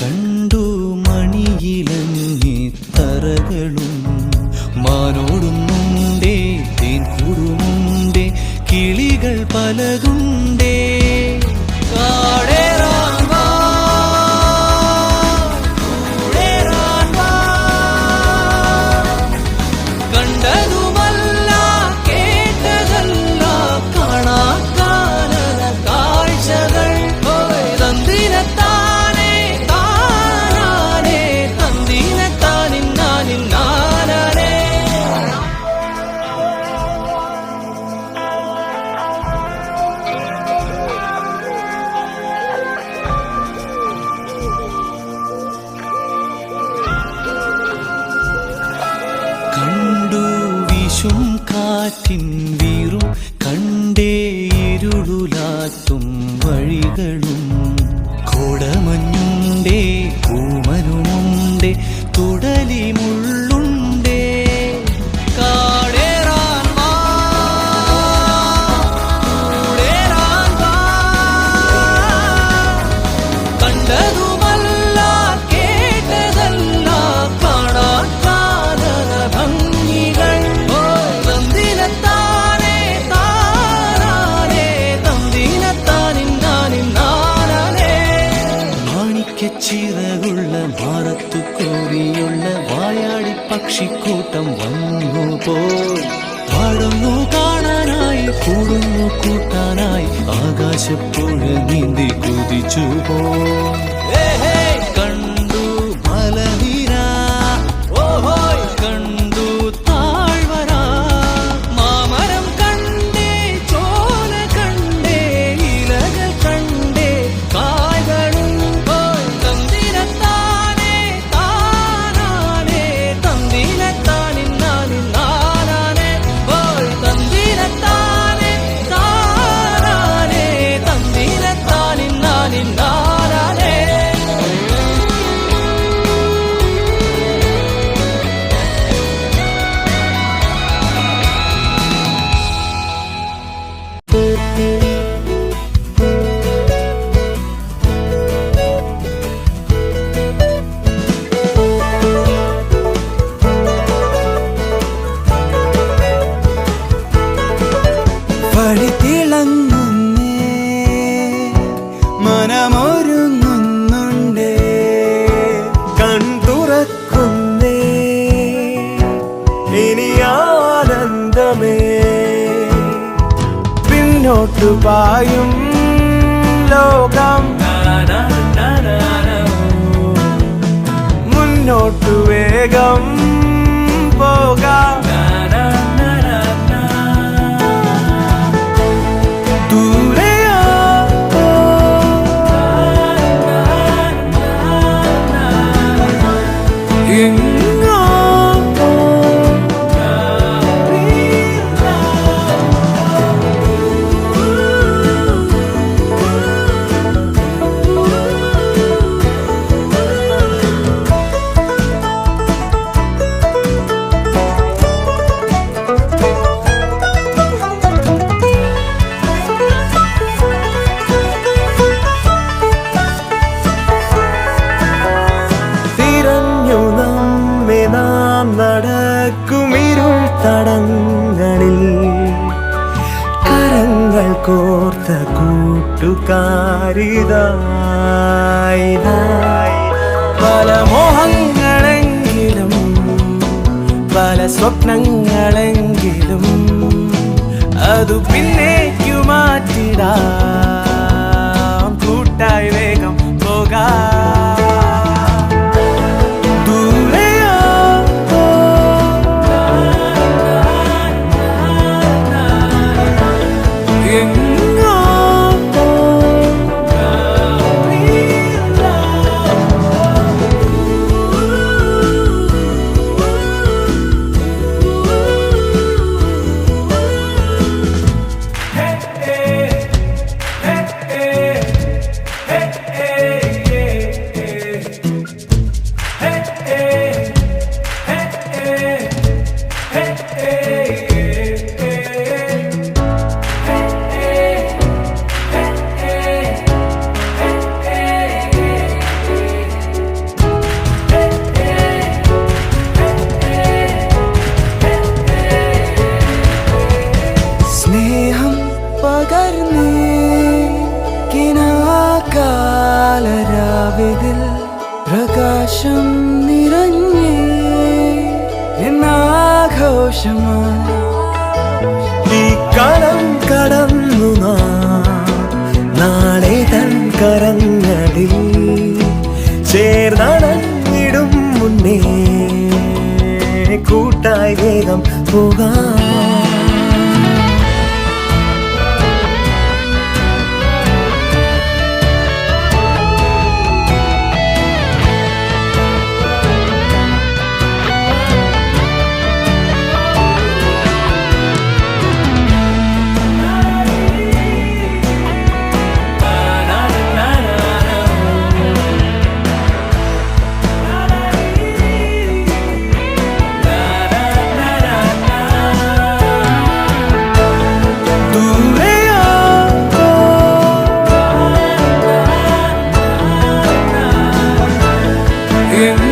കണ്ടു മണിയിലങ്ങി തറകളും മാനോടുന്നുണ്ടേ തേൻ കൂടുമുണ്ടേ കിളികൾ പലതുണ്ടേ ഇരുളുലാത്തും വഴികളും കോടമഞ്ഞുണ്ടേ. പക്ഷിക്കൂട്ടം വന്നു പോയി പാടുന്നു കാണാനായി കൂടുന്നു കൂട്ടാനായി. ആകാശപ്പുഴ നീന്തി കുതിച്ചു പോയി പിന്നോട്ടു പായും ലോകം മുന്നോട്ടു വേഗം പോകാം. തടങ്ങളിൽ കരങ്ങൾ കോർത്ത കൂട്ടുകാരിതായി. പല മോഹങ്ങളെങ്കിലും പല സ്വപ്നങ്ങളെങ്കിലും അതു പിന്നേക്കു മാറ്റിടാം. എന്നാഘോഷമായി ഈ കളം കടന്നു നാളെ തൻ കരങ്ങളിൽ ചേർന്നടങ്ങിടും മുന്നേ. കൂട്ടായി വേഗം പോകാം. in